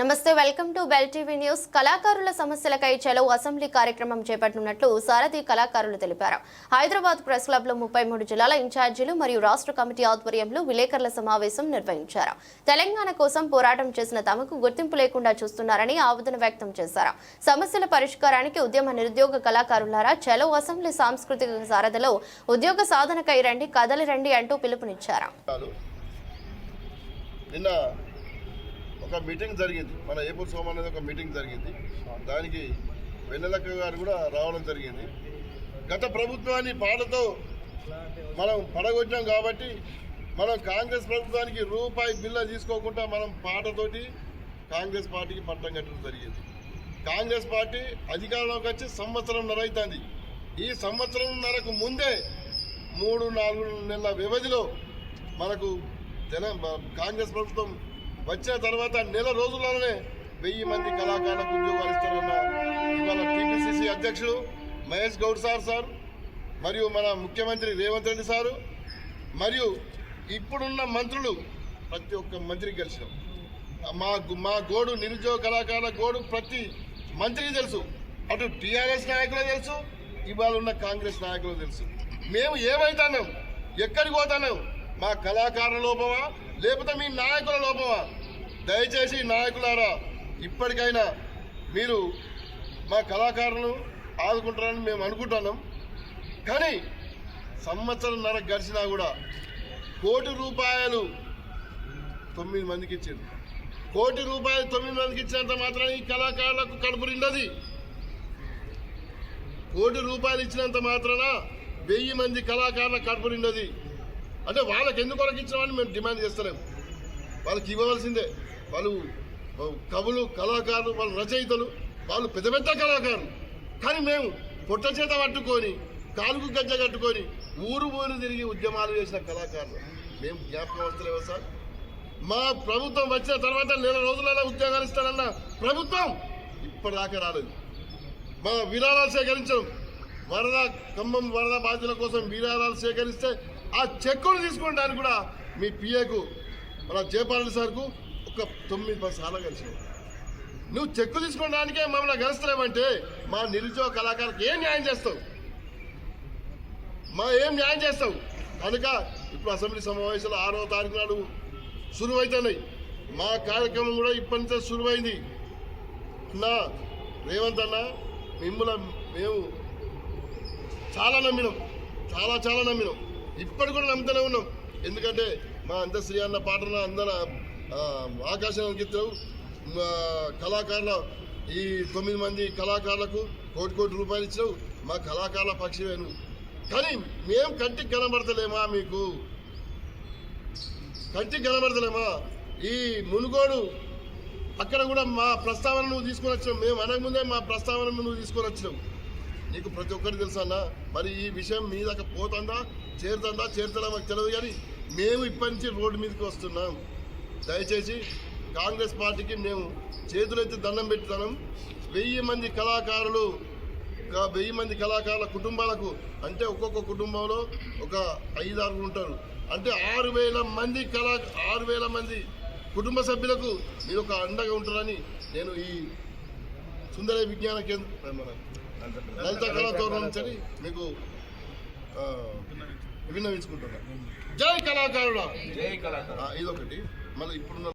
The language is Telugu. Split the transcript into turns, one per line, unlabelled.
నమస్తే welcome to Bell TV news. కళాకారుల సమస్యలకై చలో అసెంబ్లీ కార్యక్రమం చేపట్టనున్నట్లు సారథి కళాకారులు తెలిపారు. హైదరాబాద్ ప్రెస్ క్లబ్లో ముప్పై మూడు జిల్లాల ఇన్ఛార్జీలు మరియు రాష్ట్ర కమిటీ ఆధ్వర్యంలో విలేకరుల సమావేశం నిర్వహించారు. తెలంగాణ కోసం పోరాటం చేసిన తమకు గుర్తింపు లేకుండా చూస్తున్నారని ఆవేదన వ్యక్తం చేశారు. సమస్యల పరిష్కారానికి ఉద్యమ నిరుద్యోగ కళాకారులారా చలో అసెంబ్లీ సాంస్కృతిక సారథిలో ఉద్యోగ సాధనకై రండి కదలి రండి అంటూ పిలుపునిచ్చారు.
నిన్న ఒక మీటింగ్ జరిగింది. మన ఏపూర్ సోమ అనేది ఒక మీటింగ్ జరిగింది. దానికి వెన్నెలక్క గారు కూడా రావడం జరిగింది. గత ప్రభుత్వాన్ని పాటతో మనం పడగొట్టాం కాబట్టి మనం కాంగ్రెస్ ప్రభుత్వానికి రూపాయి బిల్ల తీసుకోకుండా మనం పాటతోటి కాంగ్రెస్ పార్టీకి పట్టం కట్టడం జరిగింది. కాంగ్రెస్ పార్టీ అధికారంలోకి వచ్చి సంవత్సరం అవుతుంది ఈ సంవత్సరంన్నరకు ముందే మూడు నాలుగు నెలల వ్యవధిలో మనకు జన కాంగ్రెస్ ప్రభుత్వం వచ్చిన తర్వాత నెల రోజుల్లోనే వెయ్యి మంది కళాకారులకు ఉద్యోగాలు ఇస్తారన్న ఇవాళ టీపీసీసీ అధ్యక్షుడు మహేష్ గౌడ్ సార్ సార్ మరియు మన ముఖ్యమంత్రి రేవంత్ రెడ్డి సారు మరియు ఇప్పుడున్న మంత్రులు ప్రతి ఒక్క మంత్రికి గెలిచినాం. మా మా గోడు నిరుద్యోగ కళాకారుల గోడు ప్రతి మంత్రికి తెలుసు. అటు టీఆర్ఎస్ నాయకులు తెలుసు ఇవాళ ఉన్న కాంగ్రెస్ నాయకులు తెలుసు. మేము ఏమైతున్నాం? ఎక్కడికి పోతున్నాం? మా కళాకారుల లోపమా? లేకపోతే మీ నాయకుల లోపమా? దయచేసి నాయకులారా ఇప్పటికైనా మీరు మా కళాకారులను ఆదుకుంటారని మేము అనుకుంటున్నాం. కానీ సంవత్సరంన్నర గడిచినా కూడా కోటి రూపాయలు తొమ్మిది మందికి ఇచ్చింది. కోటి రూపాయలు తొమ్మిది మందికి ఇచ్చినంత మాత్రం ఈ కళాకారులకు కడుపు నిండది. కోటి రూపాయలు ఇచ్చినంత మాత్రాన వెయ్యి మంది కళాకారుల కడుపు నిండది. అంటే వాళ్ళకి ఎందుకు వరకు ఇచ్చినామని మేము డిమాండ్ చేస్తలేము వాళ్ళకి ఇవ్వవలసిందే. వాళ్ళు కవులు కళాకారులు వాళ్ళు రచయితలు వాళ్ళు పెద్ద పెద్ద కళాకారులు. కానీ మేము పొట్ట చేత పట్టుకొని కాలుకు గజ్జ కట్టుకొని ఊరు ఊరు తిరిగి ఉద్యమాలు చేసిన కళాకారులు. మేము జ్ఞాపకం వస్తలేవా సార్? మా ప్రభుత్వం వచ్చిన తర్వాత నెల రోజులలో ఉద్యోగాలు ఇస్తానన్న ప్రభుత్వం ఇప్పటిదాకా రాలేదు. మా విరాళాలు సేకరించడం వరద ఖమ్మం వరద బాధ్యుల కోసం విరాళాలు సేకరిస్తే ఆ చెక్కులు తీసుకోవడానికి కూడా మీ పిఏకు మన జయపాల్ సార్కు ఒక తొమ్మిది పది సార్లు కలిసి. నువ్వు చెక్కు తీసుకోవడానికే మమ్మల్ని గెలుస్తలేమంటే మా నిరుద్యోగ కళాకారులకు ఏం న్యాయం చేస్తావు? మా ఏం న్యాయం చేస్తావు? కనుక ఇప్పుడు అసెంబ్లీ సమావేశాలు ఆరో తారీఖు నాడు సురువైతున్నాయి. మా కార్యక్రమం కూడా ఇప్పటి నుంచే సురువైంది. నా రేవంత్ అన్న మిమ్మల్ని మేము చాలా నమ్మినాం. చాలా చాలా నమ్మినాం. ఇప్పటి కూడా నమ్ముతూనే ఉన్నాం. ఎందుకంటే మా అంతశ్రీ అన్న పాటన అందన ఆకాశానికి ఎత్తావు మా కళాకారుల ఈ తొమ్మిది మంది కళాకారులకు కోటి కోటి రూపాయలు ఇచ్చావు మా కళాకారుల పక్షివేను కానీ మేము కంటికి కనబడతలేమా మీకు? కంటికి కనబడతలేమా? ఈ మునుగోడు అక్కడ కూడా మా ప్రస్తావన నువ్వు తీసుకొని వచ్చినావు. మేము అనకముందే మా ప్రస్తావన నువ్వు తీసుకొని వచ్చినావు. నీకు ప్రతి ఒక్కరికి తెలుసా అన్న? మరి ఈ విషయం మీ దాకా పోతుందా? చేరుతుందా? చేరుతుందా మాకు తెలియదు కానీ మేము ఇప్పటి నుంచి రోడ్డు మీదకి వస్తున్నాం. దయచేసి కాంగ్రెస్ పార్టీకి మేము చేతులెత్తి దండం పెట్టుతున్నాం. వెయ్యి మంది కళాకారులు వెయ్యి మంది కళాకారుల కుటుంబాలకు అంటే ఒక్కొక్క కుటుంబంలో ఒక ఐదు ఆరుగురు ఉంటారు. అంటే ఆరు వేల మంది కళా ఆరు వేల మంది కుటుంబ సభ్యులకు మీరు ఒక అండగా ఉంటారని నేను ఈ సుందర విజ్ఞాన కేంద్ర లలిత కళాతోరణం నుంచి మీకు ఆ, విన్నవించుకుంటున్నా. జై కళాకారుడా.
జై కళాకారు
ఆ, ఇదొకటి. మళ్ళీ ఇప్పుడున్న